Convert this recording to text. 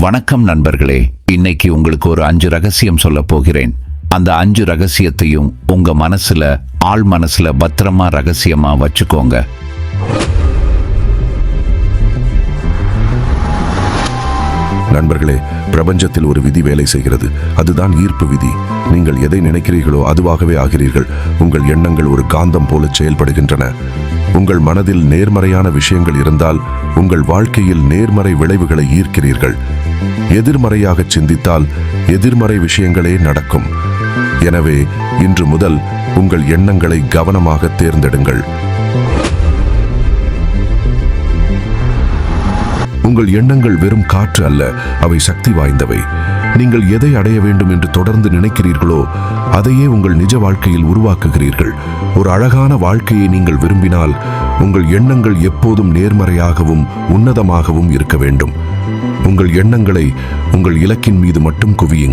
வணக்கம் நண்பர்களே இன்னைக்கு உங்களுக்கு ஒரு அஞ்சு ரகசியம் சொல்ல போகிறேன். அந்த அஞ்சு ரகசியத்தையும் உங்க மனசுல ஆள் மனசுல பத்திரமா ரகசியமா வச்சுக்கோங்க. நண்பர்களே பிரபஞ்சத்தில் ஒரு விதி வேலை செய்கிறது. அதுதான் ஈர்ப்பு விதி. நீங்கள் எதை நினைக்கிறீர்களோ அதுவாகவே ஆகிறீர்கள். உங்கள் எண்ணங்கள் ஒரு காந்தம் போல செயல்படுகின்றன. உங்கள் மனதில் நேர்மறையான விஷயங்கள் இருந்தால் உங்கள் வாழ்க்கையில் நேர்மறை விளைவுகளை ஈர்க்கிறீர்கள். எதிர்மறையாக சிந்தித்தால் எதிர்மறை விஷயங்களே நடக்கும். எனவே இன்று முதல் உங்கள் எண்ணங்களை கவனமாக தேர்ந்தெடுங்கள். உங்கள் எண்ணங்கள் வெறும் காற்று அல்ல அவை சக்தி வாய்ந்தவை. நீங்கள் எதை அடைய வேண்டும் என்று தொடர்ந்து நினைக்கிறீர்களோ அதையே உங்கள் நிஜ வாழ்க்கையில் உருவாக்குகிறீர்கள். ஒரு அழகான வாழ்க்கையை நீங்கள் விரும்பினால் உங்கள் எண்ணங்கள் எப்போதும் நேர்மறையாகவும் உன்னதமாகவும் இருக்க வேண்டும். உங்கள் எண்ணங்களை உங்கள் இலக்கின் மீது மட்டும் குவியுங்கள்.